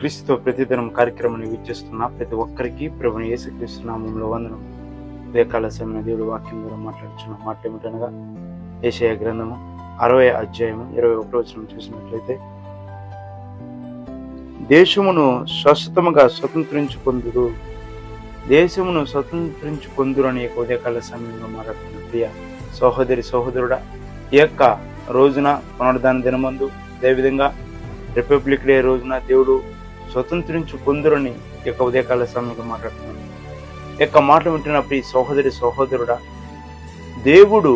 క్రీస్తుతో ప్రతిదినం కార్యక్రమాన్ని వీక్షిస్తున్న ప్రతి ఒక్కరికి ప్రభుని యేసుక్రీస్తు నామంలో వందనం. ఉదయకాల సమయం దేవుడు వాక్యం ద్వారా మాట్లాడుచున్న మాట ఏమిటనగా ఏషయ గ్రంథము అరవై అధ్యాయము ఇరవై ఒకటి వచనం చూసినట్లయితే దేశమును శాశ్వతముగా స్వతంత్రించుకుందురు. దేశమును స్వతంత్రించుకొందురు అని యొక్క ఉదయకాల సమయంలో మాట్లాడుతున్న ప్రియ సహోదరి సహోదరుడా ఈ యొక్క రోజున పునరుద్ధాన దినమందు అదేవిధంగా రిపబ్లిక్ డే రోజున దేవుడు స్వతంత్రించు పొందురని ఈ యొక్క ఉదయకాల సమయంలో మాట్లాడుతున్నాను. యొక్క మాట వింటున్న ప్రియ సహోదరి సహోదరుడా దేవుడు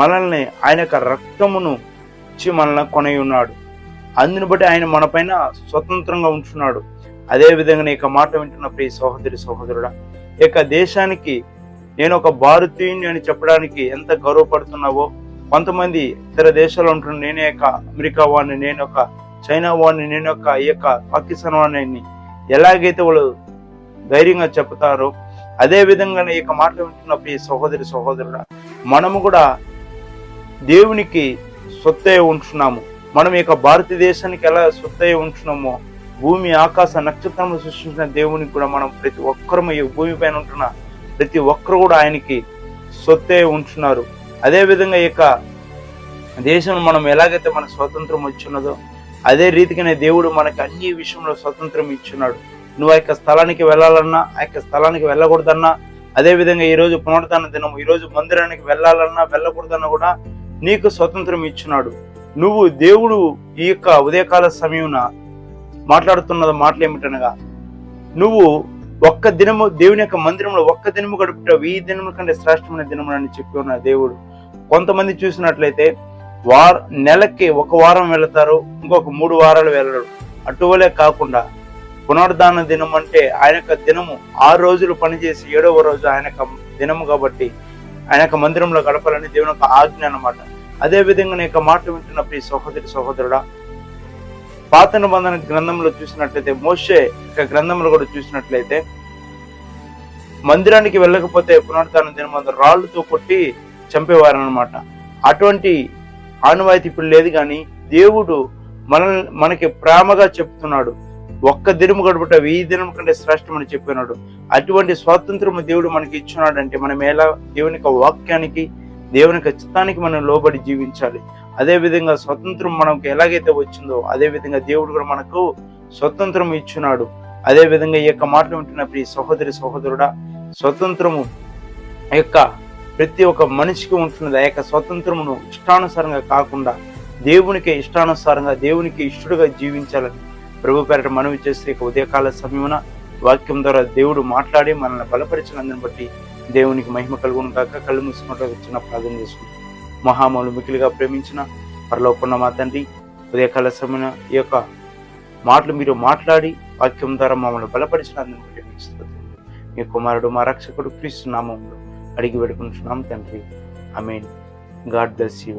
మనల్ని ఆయన యొక్క రక్తమును ఇచ్చి మనల్ని కొనై ఉన్నాడు. అందుని బట్టి ఆయన మన పైన స్వతంత్రంగా ఉంచున్నాడు. అదే విధంగా యొక్క మాట వింటున్న ప్రియ సహోదరి సహోదరుడా యొక్క దేశానికి నేను ఒక భారతీయుని అని చెప్పడానికి ఎంత గర్వపడుతున్నావో కొంతమంది ఇతర దేశాల్లో ఉంటున్న నేనే యొక్క అమెరికా వాడిని నేను ఒక చైనా వాడిని నేను యొక్క ఈ యొక్క పాకిస్తాన్ వాడిని ఎలాగైతే వాళ్ళు ధైర్యంగా చెప్తారో అదే విధంగా ఈ యొక్క మాటలు వింటున్నప్పుడు ఈ సహోదరి సహోదరుడా మనము కూడా దేవునికి సొత్తే ఉంటున్నాము. మనం ఈ యొక్క భారతదేశానికి ఎలా సొత్తే ఉంటున్నామో భూమి ఆకాశ నక్షత్రములు సృష్టించిన దేవునికి కూడా మనం ప్రతి ఒక్కరము ఈ భూమి పైన ఉంటున్న ప్రతి ఒక్కరు కూడా ఆయనకి సొత్తే ఉంటున్నారు. అదేవిధంగా ఈ యొక్క దేశం మనం ఎలాగైతే మన స్వాతంత్రం వచ్చిన్నదో అదే రీతిగానే దేవుడు మనకి అన్ని విషయంలో స్వతంత్రం ఇచ్చున్నాడు. నువ్వు ఆ యొక్క స్థలానికి వెళ్ళాలన్నా ఆ యొక్క స్థలానికి వెళ్ళకూడదన్నా అదే విధంగా ఈ రోజు పునరుద్ధాన దినం ఈ రోజు మందిరానికి వెళ్ళాలన్నా వెళ్ళకూడదన్నా కూడా నీకు స్వతంత్రం ఇచ్చున్నాడు. నువ్వు దేవుడు ఈ యొక్క ఉదయకాల సమయమున మాట్లాడుతున్న మాటలు ఏమిటనగా నువ్వు ఒక్క దినము దేవుని యొక్క మందిరంలో ఒక్క దినము గడుపుట వెయ్యి దినముల కంటే శ్రేష్టమైన దినములు అని చెప్పి ఉన్న దేవుడు. కొంతమంది చూసినట్లయితే వార నెలకి ఒక వారం వెళతారు ఇంకొక మూడు వారాలు వెళ్ళరు అటువలే కాకుండా పునరుద్ధాన దినం అంటే ఆయన యొక్క దినము. ఆరు రోజులు పనిచేసి ఏడవ రోజు ఆయన దినము కాబట్టి ఆయన యొక్క మందిరంలో గడపాలని దేవుని యొక్క ఆజ్ఞ అనమాట అదే విధంగా నీ యొక్క మాట వింటున్న ప్రియ సహోదరి సహోదరుడా పాత నిబంధన గ్రంథంలో చూసినట్లయితే మోషే యొక్క గ్రంథంలో కూడా చూసినట్లయితే మందిరానికి వెళ్ళకపోతే పునరుద్ధాన దినం రాళ్ళతో కొట్టి చంపేవారనమాట అటువంటి ఆనవాయితీ ఇప్పుడు లేదు కానీ దేవుడు మనల్ని మనకి ప్రేమగా చెప్తున్నాడు. ఒక్క దినము గడుపుట వెయ్యి దినం కంటే శ్రేష్టమని చెప్పినాడు. అటువంటి స్వాతంత్రము దేవుడు మనకి ఇచ్చున్నాడు అంటే మనం ఎలా దేవుని యొక్క వాక్యానికి దేవుని యొక్క చిత్తానికి మనం లోబడి జీవించాలి. అదే విధంగా స్వతంత్రం మనకు ఎలాగైతే వచ్చిందో అదే విధంగా దేవుడు కూడా మనకు స్వతంత్రం ఇచ్చున్నాడు అదే విధంగా ఈ యొక్క మాటలు వింటున్న ప్రియ సహోదరి సహోదరుడా స్వతంత్రము యొక్క ప్రతి ఒక్క మనిషికి ఉంటున్నది ఆ యొక్క స్వతంత్రమును ఇష్టానుసారంగా కాకుండా దేవునికి ఇష్టానుసారంగా దేవునికి ఇష్టడుగా జీవించాలని ప్రభు పేరట మనవి చేస్తే ఇక ఉదయకాల సమయమున వాక్యం ద్వారా దేవుడు మాట్లాడి మనల్ని బలపరిచినందుని బట్టి దేవునికి మహిమ కలుగును కాక కళ్ళు మూసుకుంటూ వచ్చిన ప్రార్థన చేసుకుంటాం మహామౌలు మికిలిగా ప్రేమించిన పరలోకున్న మా తండ్రి ఉదయకాల సమయమున ఈ యొక్క మాటలు మీరు మాట్లాడి వాక్యం ద్వారా మమ్మల్ని బలపరిచినందుని బట్టి మీ కుమారుడు మా రక్షకుడు క్రీస్తు నామంలో అడిగి పెడుకుంటున్నాం తండ్రి. I mean God bless you